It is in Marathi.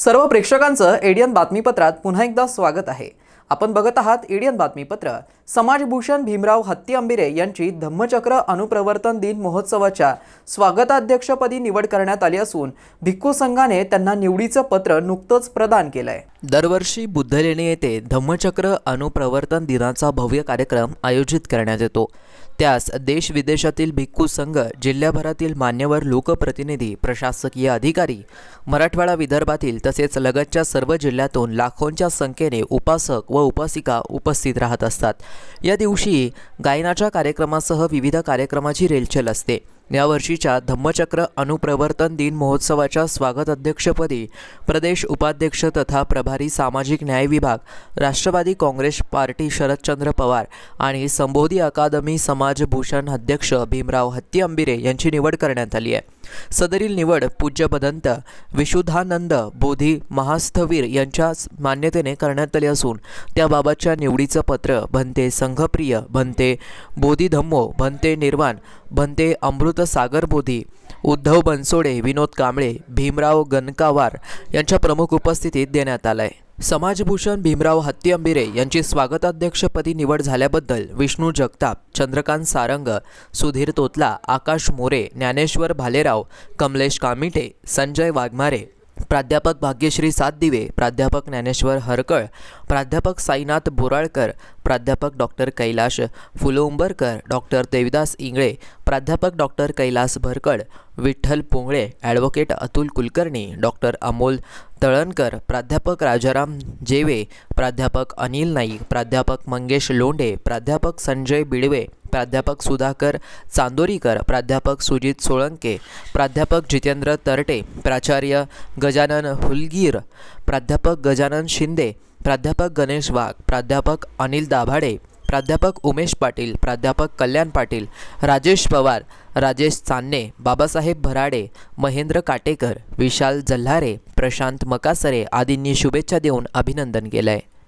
सर्व प्रेक्षकांचं एडियन बातमीपत्रात पुन्हा एकदा स्वागत आहे. आपण बघत आहात एडियन बातमीपत्र. समाजभूषण भीमराव हत्ती अंबिरे यांची धम्मचक्र अनुप्रवर्तन दिन महोत्सवाच्या स्वागताध्यक्षपदी निवड करण्यात आली असून भिक्खू संघाने त्यांना निवडीचं पत्र नुकतंच प्रदान केलंय. दरवर्षी बुद्धलेणी येथे धम्मचक्र अनुप्रवर्तन दिनाचा भव्य कार्यक्रम आयोजित करण्यात येतो. त्यास देश विदेशातील भिक्खू संघ जिल्ह्याभरातील मान्यवर लोकप्रतिनिधी प्रशासकीय अधिकारी मराठवाडा विदर्भातील तसेच लगतच्या सर्व जिल्ह्यातून लाखोंच्या संख्येने उपासक व उपासिका उपस्थित राहत असतात. या दिवशी गायनाच्या कार्यक्रमासह विविध कार्यक्रमाची रेलचेल असते. यावर्षीच्या धम्मचक्र अनुप्रवर्तन दिन महोत्सवाच्या स्वागत अध्यक्षपदी प्रदेश उपाध्यक्ष तथा प्रभारी सामाजिक न्याय विभाग राष्ट्रवादी काँग्रेस पार्टी शरदचंद्र पवार आणि संबोधी अकादमी समाजभूषण अध्यक्ष भीमराव हत्ती अंबिरे यांची निवड करण्यात आली आहे. सदरील निवड पूज्य भदंत विशुद्धानंद बोधी महास्थवीर यांच्या मान्यतेने करण्यात आली असून त्याबाबतच्या निवडीचं पत्र भंते संघप्रिय भंते बोधिधम्मो भंते निर्वाण भंते अमृत सागर बोधी उद्धव बनसोडे विनोद कांबळे भीमराव गणकावार यांच्या प्रमुख उपस्थितीत देण्यात आलाय. समाजभूषण भीमराव हत्ती अंबिरे यांची स्वागताध्यक्षपदी निवड झाल्याबद्दल विष्णू जगताप चंद्रकांत सारंग सुधीर तोतला आकाश मोरे ज्ञानेश्वर भालेराव कमलेश कामिटे संजय वाघमारे प्राध्यापक भाग्यश्री सातदिवे प्राध्यापक ज्ञानेश्वर हरकळ प्राध्यापक साईनाथ बोराळकर प्राध्यापक डॉक्टर कैलाश फुलोंबरकर डॉक्टर देविदास इंगळे प्राध्यापक doctor Kailas Bharkad Vitthal Pongale advocate Atul Kulkarni doctor Amol Talankar प्राध्यापक राजाराम जेवे प्राध्यापक अनिल नाईक प्राध्यापक मंगेश लोंढे प्राध्यापक संजय बिडवे प्राध्यापक सुधाकर चांदोरीकर प्राध्यापक सुजित सोळंके प्राध्यापक जितेंद्र तरटे प्राचार्य गजानन हुलगीर प्राध्यापक गजानन शिंदे प्राध्यापक गणेश वाघ प्राध्यापक अनिल दाभाडे प्राध्यापक उमेश पाटील प्राध्यापक कल्याण पाटील राजेश पवार राजेश चान्ने बाबासाहेब भराडे महेंद्र काटेकर विशाल जल्हारे प्रशांत मकासरे आदींनी शुभेच्छा देऊन अभिनंदन केलंय.